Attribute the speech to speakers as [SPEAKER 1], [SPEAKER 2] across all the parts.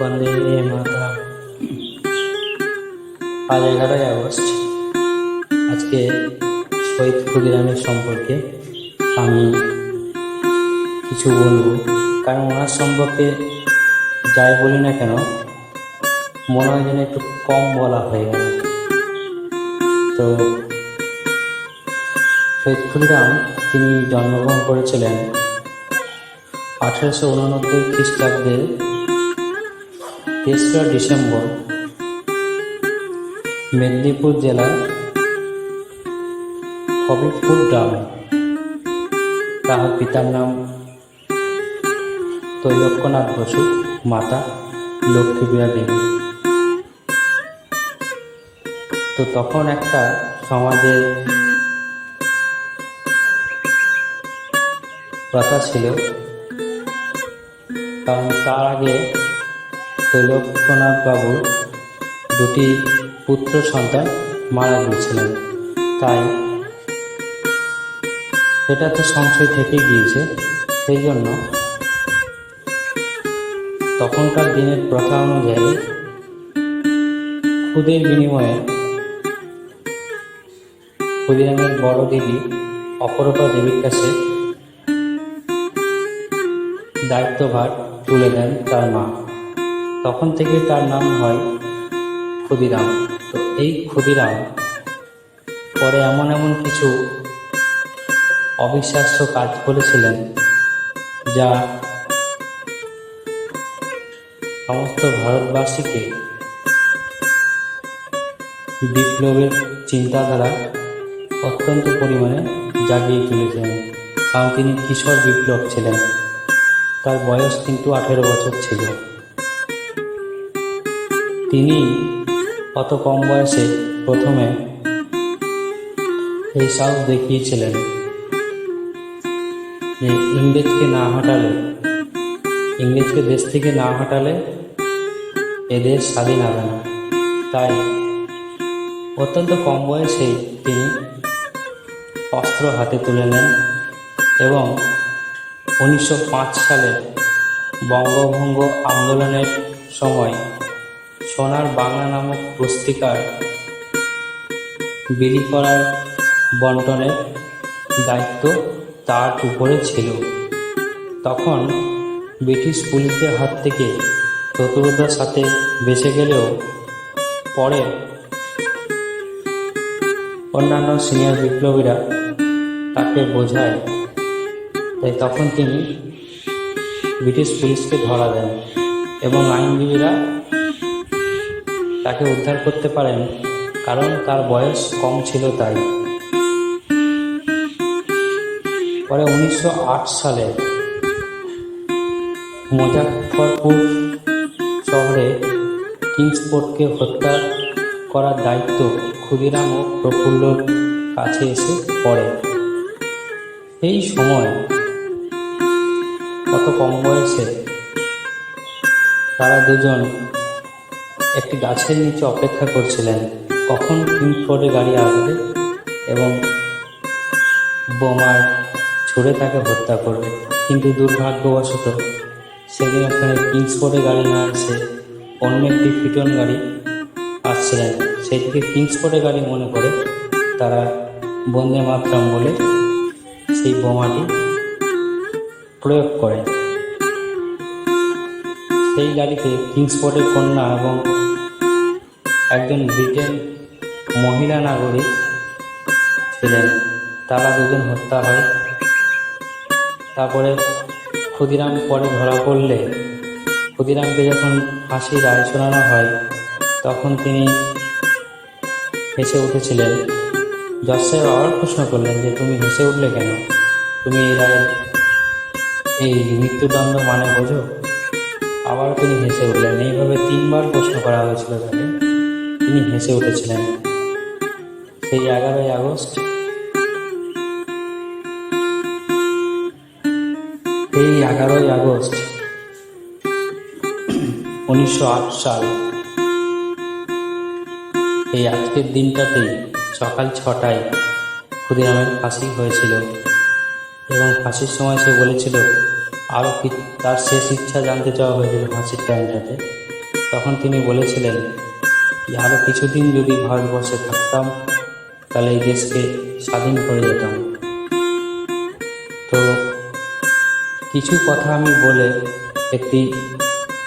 [SPEAKER 1] বন্দে মাতরম আজ এগারোই আগস্ট। আজকে শহীদ ক্ষুদিরামের সম্পর্কে আমি কিছু বলব। কারণ ওনার সম্পর্কে যাই বলি না কেন, মনে হয় যেন একটু কম বলা হয়ে গেল। তো, শহীদ ক্ষুদিরাম তিনি জন্মগ্রহণ করেছিলেন আঠারোশো উননব্বই খ্রিস্টাব্দের তেসরা ডিসেম্বর, মেদিনীপুর জেলার হবিবপুর গ্রামে। তাহার পিতার নাম তৈলক্যনাথ বসু, মাতা লক্ষ্মীবিয়া দেবী। তো তখন একটা সমাজে কথা ছিল কারণ তার আগে তৈলক্যনাথ বাবুর দুটি পুত্র সন্তান মারা গিয়েছিলেন। তাই এটা তো সংশয় থেকে গিয়েছে। সেই জন্য তখনকার দিনের প্রথা অনুযায়ী খুদের বিনিময়ে ক্ষুদিরামের বড় দেবী অপরূপা দেবীর কাছে দায়িত্বভার তুলে দেন তার মা। তখন থেকে তার নাম হয় ক্ষুদিরাম। তো এই ক্ষুদিরাম পরে এমন এমন কিছু অবিশ্বাস্য কাজ করেছিলেন যা সমস্ত ভারতবাসীকে বিপ্লবের চিন্তাধারা অত্যন্ত পরিমাণে জাগিয়ে তুলেছেন কারণ তিনি কিশোর বিপ্লব ছিলেন। তার বয়স কিন্তু আঠেরো বছর ছিল। তিনি অত কম বয়সে প্রথমে এই সাহস দেখিয়েছিলেন যে ইংরেজকে না হাঁটালে, ইংরেজকে দেশ থেকে না হাঁটালে এদেশ স্বাধীন হবে না। তাই অত্যন্ত কম বয়সে তিনি অস্ত্র হাতে তুলে নেন এবং উনিশশো পাঁচ সালে বঙ্গভঙ্গ আন্দোলনের সময় সোনার বাংলা নামক পুস্তিকার বিলি করার বন্টনের দায়িত্ব তার উপরে ছিল। তখন ব্রিটিশ পুলিশের হাত থেকে চতুরতার সাথে বেঁচে গেলেও পরে অন্যান্য সিনিয়র বিপ্লবীরা তাকে বোঝায়, তাই তখন তিনি ব্রিটিশ পুলিশকে ধরা দেন এবং আইনজীবীরা তাকে উদ্ধার করতে পারেন, কারণ তার বয়স কম ছিল তাই। পরে উনিশশো আট সালে মুজাফরপুর শহরে কিংসপোর্টকে হত্যা করার দায়িত্ব ক্ষুদিরাম ও প্রফুল্লর কাছে এসে পড়ে। এই সময় কত কম বয়সে তারা দুজন একটি গাছের নিচে অপেক্ষা করছিলেন। কখন কিংসপোর্টে গাড়ি আসবে এবং বোমার ছুড়ে তাকে হত্যা করবে? কিন্তু দুর্ভাগ্যবশত সেদিন ওখানে কিংসপোর্টে গাড়ি না এসে অন্য একটি ফিটন গাড়ি আসছিলেন। সেটিকে কিংসপোর্টে গাড়ি মনে করে তারা বন্দে মাতরম বলে সেই বোমাটি প্রয়োগ করে। সেই গাড়িতে কিংসপোর্টের কন্যা এবং একজন ব্রিটেন মহিলা নাগরিক ছিলেন। তারা দুজন হত্যা হয়। তারপরে ক্ষুদিরাম পরে ধরা পড়লে ক্ষুদিরামকে যখন ফাঁসি রায় শোনানো হয়, তখন তিনি হেসে উঠেছিলেন, জজ সাহেব আবার প্রশ্ন করলেন যে তুমি হেসে উঠলে কেন? তুমি এই রায়ের, এই মৃত্যুদণ্ড মানে বোঝো? আবার তিনি হেসে উঠলেন। এইভাবে তিনবার প্রশ্ন করা হয়েছিল তাকে। তিনি হেসে উঠেছিলেন। সেই এগারোই আগস্ট এই এগারোই আগস্ট, উনিশশো আট সাল। এই আজকের দিনটাতেই সকাল ছটায় ক্ষুদিরামের ফাঁসি হয়েছিল এবং ফাঁসির সময় সে বলেছিল আরও তার শেষ ইচ্ছা জানতে চাওয়া হয়েছিল ফাঁসির টাইমটাতে। তখন তিনি বলেছিলেন আরও কিছুদিন যদি ভারতবর্ষে থাকতাম, তাহলে এই দেশকে স্বাধীন করে যেতাম। তো কিছু কথা আমি বলে একটি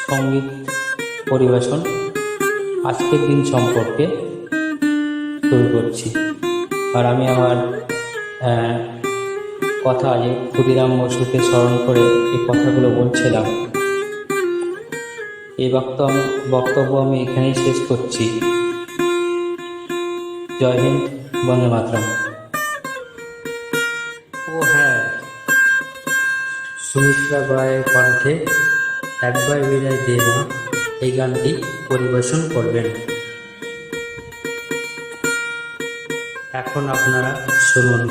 [SPEAKER 1] সংগীত পরিবেশন আজকের দিন সম্পর্কে শুরু করছি। আর আমি আমার কথা যে ক্ষুদিরাম বসুকে স্মরণ করে এই কথাগুলো বলছিলাম। এই বক্তব্য বক্তব্য আমি এখানেই শেষ করছি। জয় হিন্দ, বন্দে মাতরম। ও হ্যাঁ। সুমিত্রা গড়াইয়ের কণ্ঠে একবার বিদায় দে মা এই গানটি পরিবেশন করবেন। এখন আপনারা শুনুন।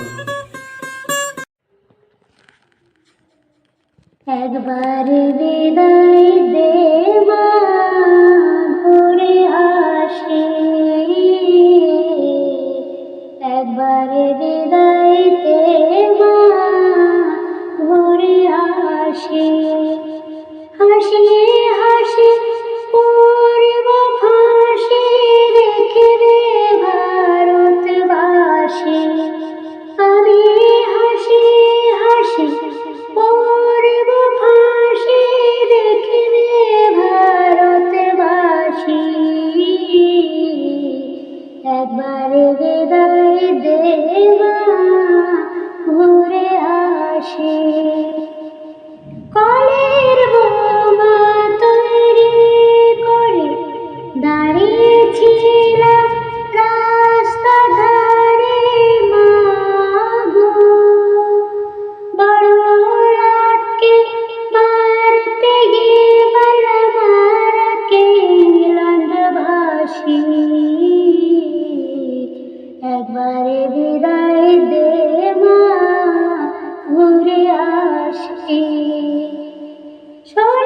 [SPEAKER 2] শনিবার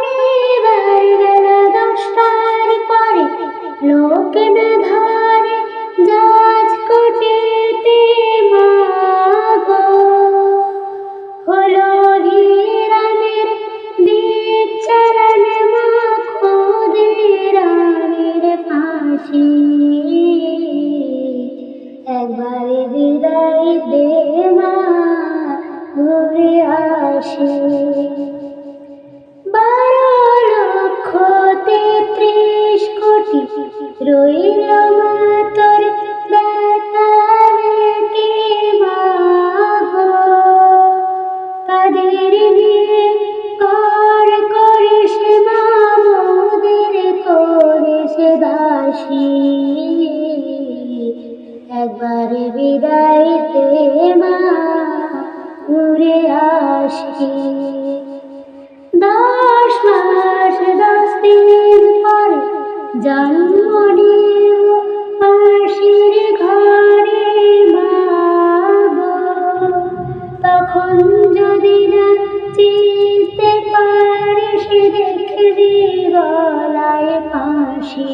[SPEAKER 2] রইল মা জন্ম নিল মাসির ঘরে মাগো তখন যদি না চিনতে পারিস দেখবি গলায় ফাঁসি।